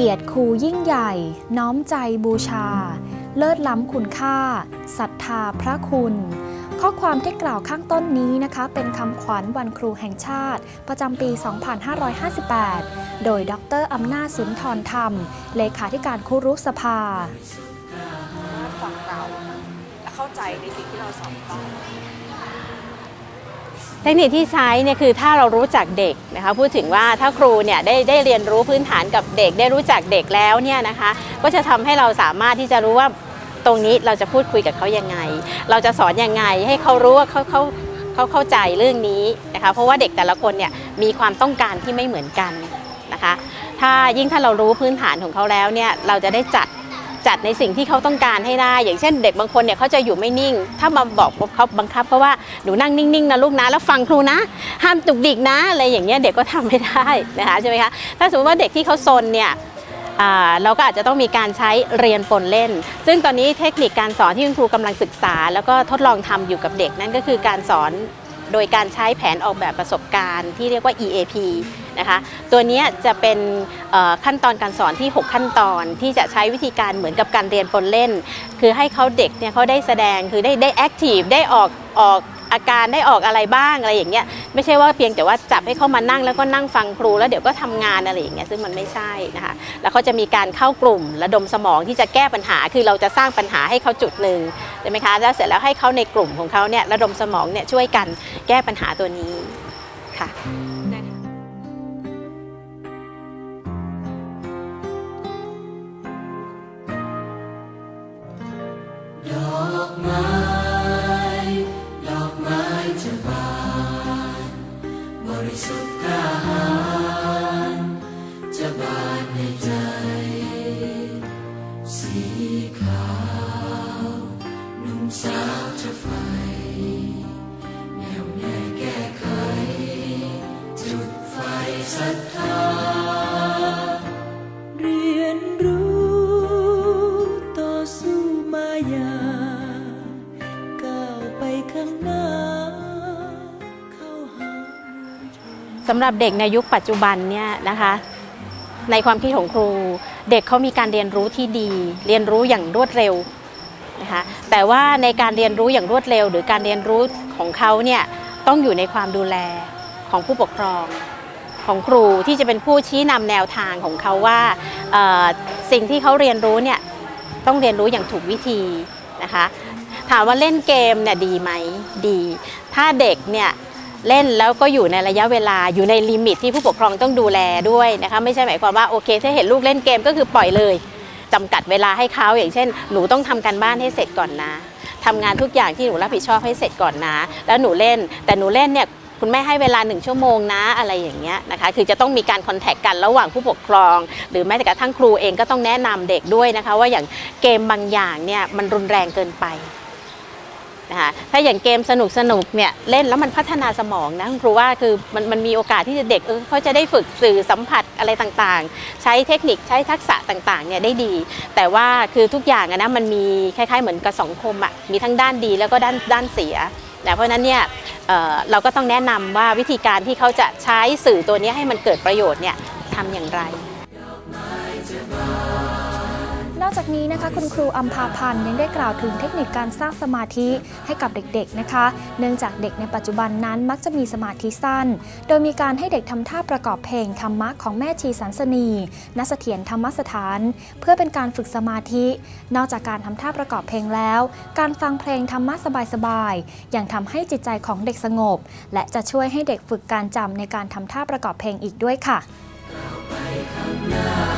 เกียรติครูยิ่งใหญ่ น้อมใจบูชา เลิศล้ำคุณค่าศรัทธาพระคุณ ข้อความที่กล่าวข้างต้นนี้นะคะ เป็นคำขวัญวันครูแห่งชาติ ประจำปี 2558 โดยดรอำนาจสุนทรธรรม เลขาธิการครูรุสภาฟังเราและเข้าใจในสิ่งที่เราสอนต่อ เทคนิคที่ใช้เนี่ยคือถ้าเรารู้จักเด็กนะคะพูดถึงว่าถ้าครูเนี่ยได้ได้เรียนรู้พื้นฐานกับเด็ก ได้รู้จักเด็กแล้วเนี่ยนะคะก็จะทำให้เราสามารถที่จะรู้ว่าตรงนี้เราจะพูดคุยกับเขายังไง เราจะสอนยังไงให้เขารู้ว่าเขาเขาเขาเข้าใจเรื่องนี้นะคะเพราะว่าเด็กแต่ละคนเนี่ยมีความต้องการที่ไม่เหมือนกันนะคะถ้ายิ่งถ้าเรารู้พื้นฐานของเขาแล้วเนี่ยเราจะได้จัด จัดในสิ่งที่เขาต้องการให้ได้ อย่างเช่นเด็กบางคนเนี่ยเขาจะอยู่ไม่นิ่ง ถ้ามาบอกเขาบังคับเขาะว่าหนูนั่งนิ่งๆนะลูกนะแล้วฟังครูนะ ห้ามตุกดิกนะอะไรอย่างเงี้ยเด็กก็ทำไม่ได้นะคะใช่ไหมคะถ้าสมมติว่าเด็กที่เขาซนเนี่ยเราก็อาจจะต้องมีการใช้เรียนปนเล่น ซึ่งตอนนี้เทคนิคการสอนที่คุณครูกำลังศึกษา แล้วก็ทดลองทำอยู่กับเด็กนั่นก็คือการสอนโดยการใช้แผนออกแบบประสบการณ์ที่เรียกว่า EAP นะคะ ตัวนี้จะเป็นขั้นตอนการสอนที่ 6 ขั้นตอนที่จะใช้วิธีการเหมือนกับการเรียนปนเล่น คือให้เขาเด็กเนี่ยเขาได้แสดงคือได้ได้แอคทีฟได้ออกออกอาการได้ออกอะไรบ้างอะไรอย่างเงี้ยไม่ใช่ว่าเพียงแต่ว่าจับให้เขามานั่งแล้วก็นั่งฟังครูแล้วเดี๋ยวก็ทำงานอะไรอย่างเงี้ยซึ่งมันไม่ใช่นะคะแล้วเขาจะมีการเข้ากลุ่มระดมสมองที่จะแก้ปัญหา คือเราจะสร้างปัญหาให้เขาจุดหนึ่งใช่ไหมคะแล้วเสร็จแล้วให้เขาในกลุ่มของเขาเนี่ยระดมสมองเนี่ยช่วยกันแก้ปัญหาตัวนี้ค่ะ สำหรับเด็กในยุคปัจจุบันเนี่ยนะคะในความคิดของครู เด็กเขามีการเรียนรู้ที่ดี เรียนรู้อย่างรวดเร็วนะคะแต่ว่าในการเรียนรู้อย่างรวดเร็ว หรือการเรียนรู้ของเขาเนี่ยต้องอยู่ในความดูแลของผู้ปกครองของครูที่จะเป็นผู้ชี้นำแนวทางของเขาว่าสิ่งที่เขาเรียนรู้เนี่ยต้องเรียนรู้อย่างถูกวิธีนะคะถามว่าเล่นเกมเนี่ยดีไหมดี ถ้าเด็กเนี่ย เล่นแล้วก็อยู่ในระยะเวลาอยู่ในลิมิตที่ผู้ปกครองต้องดูแลด้วยนะคะไม่ใช่หมายความว่าโอเคถ้าเห็นลูกเล่นเกมก็คือปล่อยเลยจำกัดเวลาให้เขาอย่างเช่น หนูต้องทำการบ้านให้เสร็จก่อนนะทำงานทุกอย่างที่หนูรับผิดชอบให้เสร็จก่อนนะ แล้วหนูเล่น แต่หนูเล่นเนี่ยคุณแม่ให้เวลาหนึ่งชั่วโมงนะอะไรอย่างเงี้ยนะคะคือจะต้องมีการคอนแทคกันระหว่างผู้ปกครอง หรือแม้แต่กระทั่งครูเองก็ต้องแนะนำเด็กด้วยนะคะ ว่าอย่างเกมบางอย่างเนี่ยมันรุนแรงเกินไป นะคะถ้าอย่างเกมสนุกสนุกเนี่ยเล่นแล้วมันพัฒนาสมองนะครูว่าคือมันมันมีโอกาสที่จะเด็กเออเขาจะได้ฝึกสื่อสัมผัสอะไรต่างๆ ใช้เทคนิคใช้ทักษะต่างๆเนี่ยได้ดี แต่ว่าคือทุกอย่างนะมันมีคล้ายๆ เหมือนกับสองคมอะมีทั้งด้านดีแล้วก็ด้านด้านเสียนะเพราะนั้นเนี่ยเเราก็ต้องแนะนำว่าวิธีการที่เขาจะใช้สื่อตัวนี้ให้มันเกิดประโยชน์เนี่ยทำอย่างไร อกจากนี้นะคะ คุณครูอัมพาพันธ์ยังได้กล่าวถึงเทคนิคการสร้างสมาธิให้กับเด็กๆนะคะ เนื่องจากเด็กในปัจจุบันนั้นมักจะมีสมาธิสั้น โดยมีการให้เด็กทำท่าประกอบเพลงธรรมะของแม่ชีสันสนีณเสเถียรธรรมสถาน เพื่อเป็นการฝึกสมาธิ นอกจากการทำท่าประกอบเพลงแล้ว การฟังเพลงธรรมะสบายๆยังทำให้จิตใจของเด็กสงบ และจะช่วยให้เด็กฝึกการจำในการทำท่าประกอบเพลงอีกด้วยค่ะเข้าห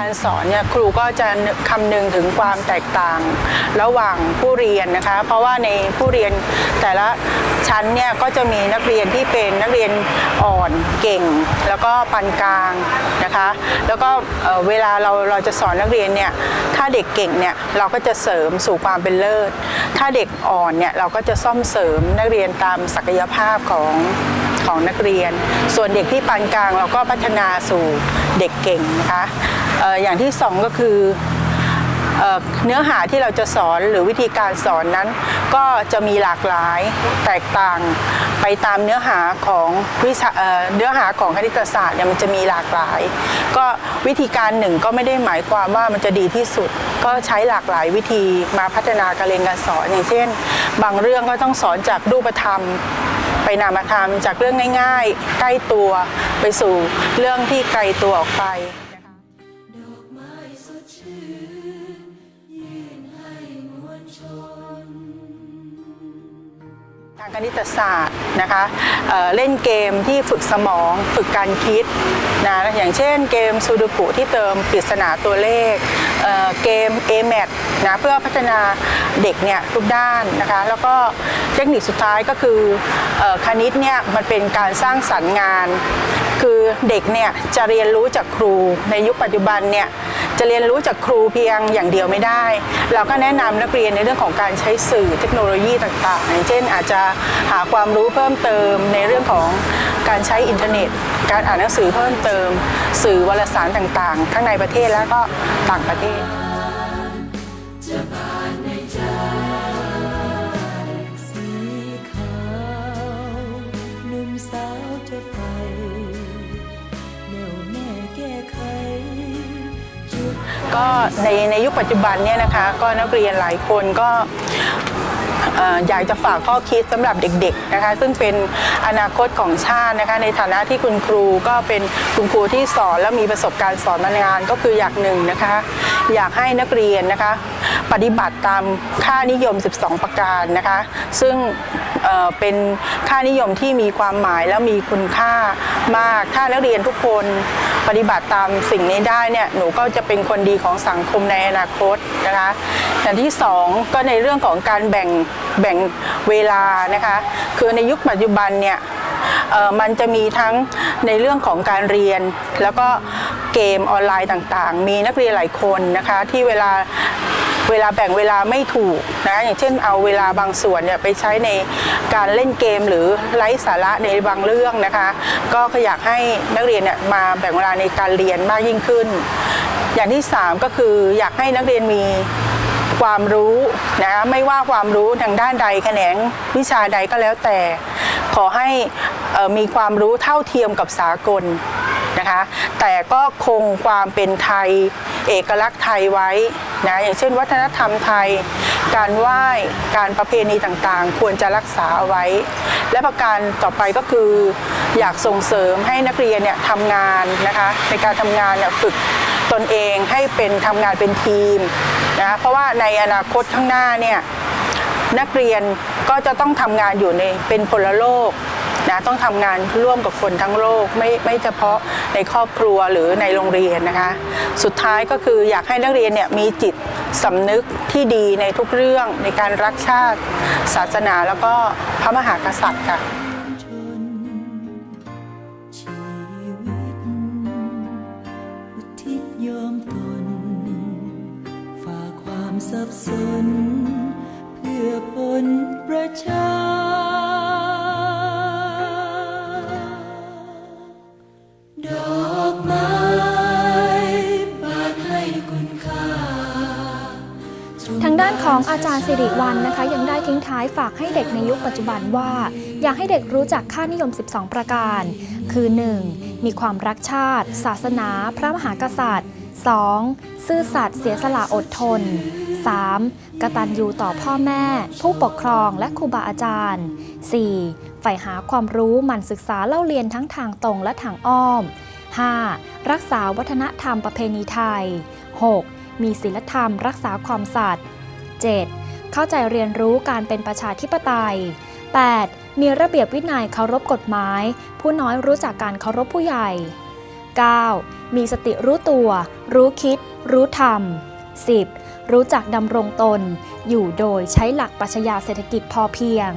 การสอนเนี่ยครูก็จะคำนึงถึงความแตกต่าง ระหว่างผู้เรียนนะคะ เพราะว่าในผู้เรียนแต่ละชั้นเนี่ยก็จะมีนักเรียนที่เป็นนักเรียนอ่อนเก่ง แล้วก็ปานกลางนะคะ แล้วก็เวลาเราเราจะสอนนักเรียนเนี่ยถ้าเด็กเก่งเนี่ยเราก็จะเสริมสู่ความเป็นเลิศ ถ้าเด็กอ่อนเนี่ยเราก็จะซ่อมเสริมนักเรียนตามศักยภาพของ ของนักเรียน ส่วนเด็กที่ปานกลางเราก็พัฒนาสู่เด็กเก่งนะคะอย่างที่สองก็คือเนื้อหาที่เราจะสอนหรือวิธีการสอนนั้น ก็จะมีหลากหลายแตกต่างไปตามเนื้อหาของวิชาเอ่อเนื้อหาของคณิตศาสตร์เนี่ยมันจะมีหลากหลาย ก็วิธีการหนึ่งก็ไม่ได้หมายความว่ามันจะดีที่สุด ก็ใช้หลากหลายวิธีมาพัฒนาการเรียนการสอนอย่างเช่น บางเรื่องก็ต้องสอนจากรูปธรรม ไปนามธรรมจากเรื่องง่ายๆ ใกล้ตัวไปสู่เรื่องที่ไกลตัวออกไปกไม้สดชื่นยื่นให้มวลชนทางคณิตศาสตร์นะคะเเล่นเกมที่ฝึกสมองฝึกการคิดนะอย่างเช่นเกมซูดูกุที่เติมปริศนาตัวเลขเเกม a m a t นะเพื่อพัฒนา เด็กเนี่ยทุกด้านนะคะ แล้วก็เทคนิคสุดท้ายก็คือคณิตเนี่ยมันเป็นการสร้างสรรค์งาน คือเด็กเนี่ยจะเรียนรู้จากครูในยุคปัจจุบันเนี่ยจะเรียนรู้จากครูเพียงอย่างเดียวไม่ได้ เราก็แนะนำนักเรียนในเรื่องของการใช้สื่อเทคโนโลยีต่างๆ อย่างเช่นอาจจะหาความรู้เพิ่มเติมในเรื่องของการใช้อินเทอร์เน็ต การอ่านหนังสือเพิ่มเติม สื่อวารสารต่างๆ ทั้งในประเทศและก็ต่างประเทศ ก็ในในยุคปัจจุบันเนี่ยนะคะก็นักเรียนหลายคนก็อยากจะฝากข้อคิดสำหรับเด็กๆนะคะซึ่งเป็นอนาคตของชาตินะคะในฐานะที่คุณครูก็เป็นคุณครูที่สอนและมีประสบการณ์สอนมานานก็คืออยากหนึ่งนะคะอยากให้นักเรียนนะคะปฏิบัติตามค่านิยม 12 ประการนะคะซึ่งเเป็นค่านิยมที่มีความหมายและมีคุณค่ามาก ถ้านักเรียนทุกคน ปฏิบัติตามสิ่งนี้ได้เนี่ยหนูก็จะเป็นคนดีของสังคมในอนาคตนะคะอย่างที่สองก็ในเรื่องของการแบ่งแบ่งเวลานะคะคือในยุคปัจจุบันเนี่ยมันจะมีทั้งในเรื่องของการเรียน แล้วก็เกมออนไลน์ต่างๆ มีนักเรียนหลายคนนะคะที่เวลา เวลาแบ่งเวลาไม่ถูกนะอย่างเช่นเอาเวลาบางส่วนเนี่ยไปใช้ในการเล่นเกมหรือไร้สาระในบางเรื่องนะคะ ก็อยากให้นักเรียนเนี่ยมาแบ่งเวลาในการเรียนมากยิ่งขึ้น อย่างที่สามก็คืออยากให้นักเรียนมีความรู้นะไม่ว่าความรู้ทางด้านใดแขนงวิชาใดก็แล้วแต่ ขอให้มีความรู้เท่าเทียมกับสากล นะคะ แต่ก็คงความเป็นไทย เอกลักษณ์ไทยไว้นะอย่างเช่น วัฒนธรรมไทย การไหว้การประเพณีต่างๆ ควรจะรักษาเอาไว้ และประการต่อไปก็คืออยากส่งเสริมให้นักเรียนเนี่ยทำงานนะคะในการทำงานเนี่ยฝึกตนเองให้เป็นทำงานเป็นทีมนะเพราะว่าในอนาคตข้างหน้าเนี่ยนักเรียนก็จะต้องทำงานอยู่ในเป็นพลโลก นะต้องทำงานร่วมกับคนทั้งโลกไม่ไม่เฉพาะในครอบครัวหรือในโรงเรียนนะคะ สุดท้ายก็คืออยากให้นักเรียนเนี่ยมีจิตสำนึกที่ดีในทุกเรื่องในการรักชาติ ศาสนาแล้วก็พระมหากษัตริย์ค่ะสับสนเพื่อผลประชา สิริวัลนะคะยังได้ทิ้งท้ายฝากให้เด็กในยุคปัจจุบันว่า อยากให้เด็กรู้จักค่านิยม 12 ประการ คือ 1. มีความรักชาติ ศาสนา พระมหากษัตริย์ 2. ซื่อสัตย์เสียสละอดทน 3. กตัญญูต่อพ่อแม่ ผู้ปกครองและครูบาอาจารย์ 4. ใฝ่หาความรู้หมั่นศึกษาเล่าเรียนทั้งทางตรงและทางอ้อม 5. รักษาวัฒนธรรมประเพณีไทย 6. มีศีลธรรมรักษาความสัตย์ 7. เข้าใจเรียนรู้การเป็นประชาธิปไตย 8. มีระเบียบวินัยเคารพกฎหมาย ผู้น้อยรู้จักการเคารพผู้ใหญ่ 9. มีสติรู้ตัว รู้คิด รู้ทำ 10. รู้จักดำรงตน อยู่โดยใช้หลักปรัชญาเศรษฐกิจพอเพียง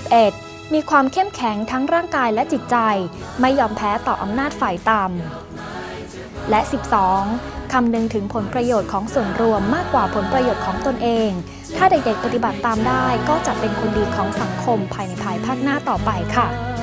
11. มีความเข้มแข็งทั้งร่างกายและจิตใจ ไม่ยอมแพ้ต่ออำนาจฝ่ายต่ำและ 12. คำนึงถึงผลประโยชน์ของส่วนรวมมากกว่าผลประโยชน์ของตนเอง ถ้าเด็กๆปฏิบัติตามได้ก็จะเป็นคนดีของสังคมภายในภายภาคหน้าต่อไปค่ะ